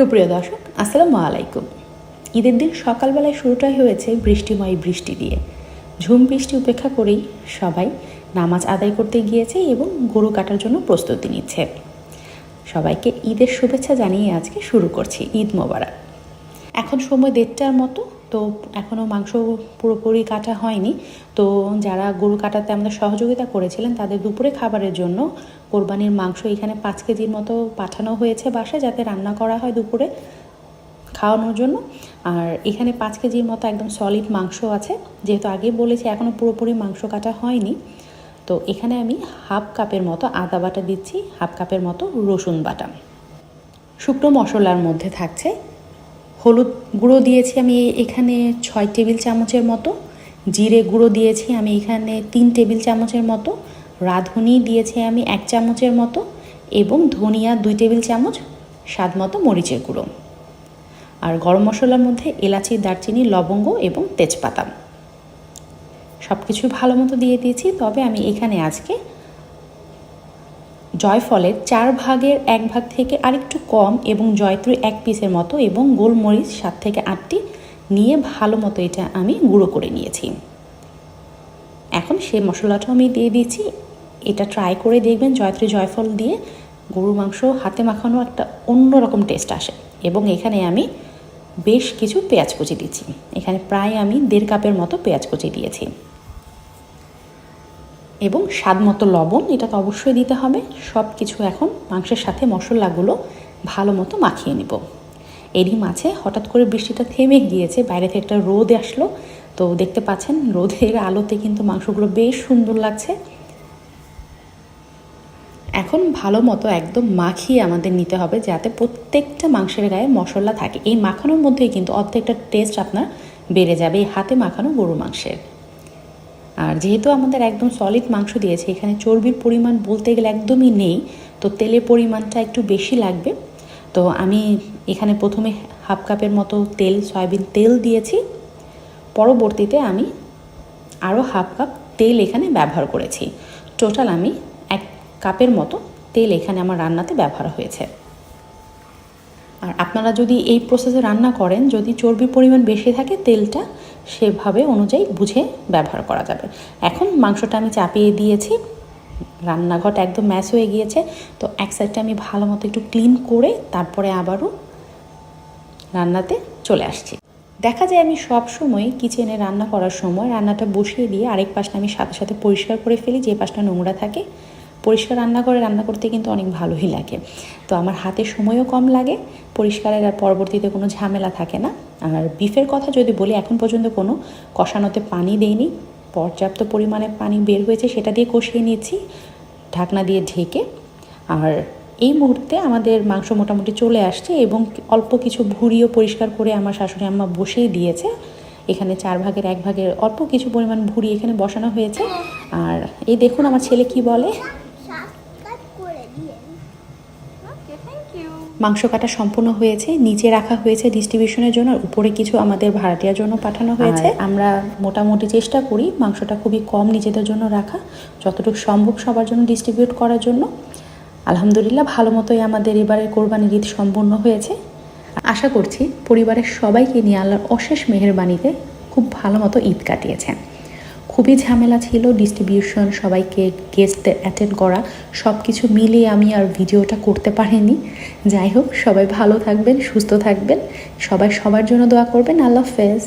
সুপ্রিয় দর্শক, আসসালামু আলাইকুম। ঈদের দিন সকালবেলায় শুরুটাই হয়েছে বৃষ্টিময় বৃষ্টি দিয়ে। ঝুম বৃষ্টি উপেক্ষা করেই সবাই নামাজ আদায় করতে গিয়েছে এবং গরু কাটার জন্য প্রস্তুতি নিচ্ছে। সবাইকে ঈদের শুভেচ্ছা জানিয়ে আজকে শুরু করছি ঈদ মোবারক। এখন সময় দেড়টার মতো তো এখনও মাংস পুরোপুরি কাটা হয়নি। তো যারা গরু কাটাতে আমাদের সহযোগিতা করেছিলেন, তাদের দুপুরে খাবারের জন্য কোরবানির মাংস এখানে পাঁচ কেজির মতো পাঠানো হয়েছে বাসায় যাতে রান্না করা হয় দুপুরে খাওয়ানোর জন্য। আর এখানে পাঁচ কেজির মতো একদম সলিড মাংস আছে। যেহেতু আগে বলেছি, এখনও পুরোপুরি মাংস কাটা হয়নি। তো এখানে আমি হাফ কাপের মতো আদা বাটা দিচ্ছি, হাফ কাপের মতো রসুন বাটা। শুকনো মশলার মধ্যে থাকছে হলুদ গুঁড়ো দিয়েছি আমি এখানে ছয় টেবিল চামচের মতো। জিরে গুঁড়ো দিয়েছি আমি এখানে তিন টেবিল চামচের মতো। রাঁধুনি দিয়েছি আমি এক চামচের মতো এবং ধনিয়া দুই টেবিল চামচ, স্বাদ মতো মরিচের গুঁড়ো। আর গরম মশলার মধ্যে এলাচি, দারচিনি, লবঙ্গ এবং তেজপাতা। সব কিছু ভালো মতো দিয়ে দিয়েছি, তবে আমি এখানে আজকে জয়ফলের চার ভাগের এক ভাগ থেকে আরেকটু কম এবং জয়ত্রী এক পিসের মতো এবং গোলমরিচ সাত থেকে আটটি নিয়ে ভালো মতো এটা আমি গুঁড়ো করে নিয়েছি। এখন সেই মশলাটাও আমি দিয়ে দিয়েছি। এটা ট্রাই করে দেখবেন জয়ত্রী জয়ফল দিয়ে গরু মাংস হাতে মাখানো একটা অন্যরকম টেস্ট আসে এবং এখানে আমি বেশ কিছু পেঁয়াজ কুচি দিচ্ছি। এখানে প্রায় আমি দেড় কাপের মতো পেঁয়াজ কুচি দিয়েছি। এবং স্বাদ মতো লবণ এটা তো অবশ্যই দিতে হবে। সব কিছু এখন মাংসের সাথে মশলাগুলো ভালো মতো মাখিয়ে নিব। এরই মাঝে হঠাৎ করে বৃষ্টিটা থেমে গিয়েছে, বাইরে থেকে একটা রোদ আসলো। তো দেখতে পাচ্ছেন, রোদের আলোতে কিন্তু মাংসগুলো বেশ সুন্দর লাগছে। এখন ভালো মতো একদম মাখিয়ে আমাদের নিতে হবে, যাতে প্রত্যেকটা মাংসের গায়ে মশলা থাকে। এই মাখানোর মধ্যেই কিন্তু অর্ধেকটা টেস্ট আপনার বেড়ে যাবে, এই হাতে মাখানো গরু মাংসের। আর যেহেতু আমাদের একদম সলিড মাংস দিয়েছে, এখানে চর্বির পরিমাণ বলতে গেলে একদমই নেই, তো তেলের পরিমাণটা একটু বেশি লাগবে। তো আমি এখানে প্রথমে হাফ কাপের মতো তেল, সয়াবিন তেল দিয়েছি। পরবর্তীতে আমি আরও হাফ কাপ তেল এখানে ব্যবহার করেছি। টোটাল আমি এক কাপের মতো তেল এখানে আমার রান্নাতে ব্যবহার হয়েছে। আর আপনারা যদি এই প্রসেসে রান্না করেন, যদি চর্বির পরিমাণ বেশি থাকে, তেলটা সেভাবে অনুযায়ী বুঝে ব্যবহার করা যাবে। এখন মাংসটা আমি চাপিয়ে দিয়েছি। রান্নাঘরটা একদম ম্যাচ হয়ে গিয়েছে। তো এক সাইডটা আমি ভালো মতো একটু ক্লিন করে তারপরে আবারও রান্নাতে চলে আসছি। দেখা যায় আমি সব সময় কিচেনে রান্না করার সময় রান্নাটা বসিয়ে দিয়ে আরেক পাশটা আমি সাথে সাথে পরিষ্কার করে ফেলি, যে পাশটা নোংরা থাকে। পরিষ্কার রান্না করে, রান্না করতে কিন্তু অনেক ভালোই লাগে। তো আমার হাতে সময়ও কম লাগে, পরিষ্কারের আর পরবর্তীতে কোনো ঝামেলা থাকে না। আর বিফের কথা যদি বলি, এখন পর্যন্ত কোনো কষানোতে পানি দেইনি। পর্যাপ্ত পরিমাণে পানি বের হয়েছে, সেটা দিয়ে কষিয়ে নিয়েছি, ঢাকনা দিয়ে ঢেকে। আর এই মুহূর্তে আমাদের মাংস মোটামুটি চলে আসছে এবং অল্প কিছু ভুড়িও পরিষ্কার করে আমার শাশুড়ি আম্মা বসেই দিয়েছে। এখানে চার ভাগের এক ভাগের অল্প কিছু পরিমাণ ভুড়ি এখানে বসানো হয়েছে। আর এই দেখুন আমার ছেলে কি বলে। মাংস কাটা সম্পূর্ণ হয়েছে নিচে রাখা হয়েছে ডিস্ট্রিবিউশনের জন্য উপরে কিছু আমাদের ভাড়াটিয়ার জন্য পাঠানো হয়েছে। আমরা মোটামুটি চেষ্টা করি মাংসটা খুবই কম নিজেদের জন্য রাখা যতটুকু সম্ভব সবার জন্য ডিস্ট্রিবিউট করার জন্য। আলহামদুলিল্লাহ ভালো মতোই আমাদের এবারের কোরবানির ঈদ সম্পূর্ণ হয়েছে। আশা করছি পরিবারের সবাইকে নিয়ে আল্লাহর অশেষ মেহেরবানিতে খুব ভালো মতো ঈদ কাটিয়েছেন। খুবই ঝামেলা ছিল ডিস্ট্রিবিউশন সবাইকে গেস্ট অ্যাটেন্ড করা সব কিছু মিলিয়ে আমি আর ভিডিওটা করতে পারিনি। যাই হোক, সবাই ভালো থাকবেন, সুস্থ থাকবেন, সবাই সবার জন্য দোয়া করবেন, আল্লাহ হাফেজ।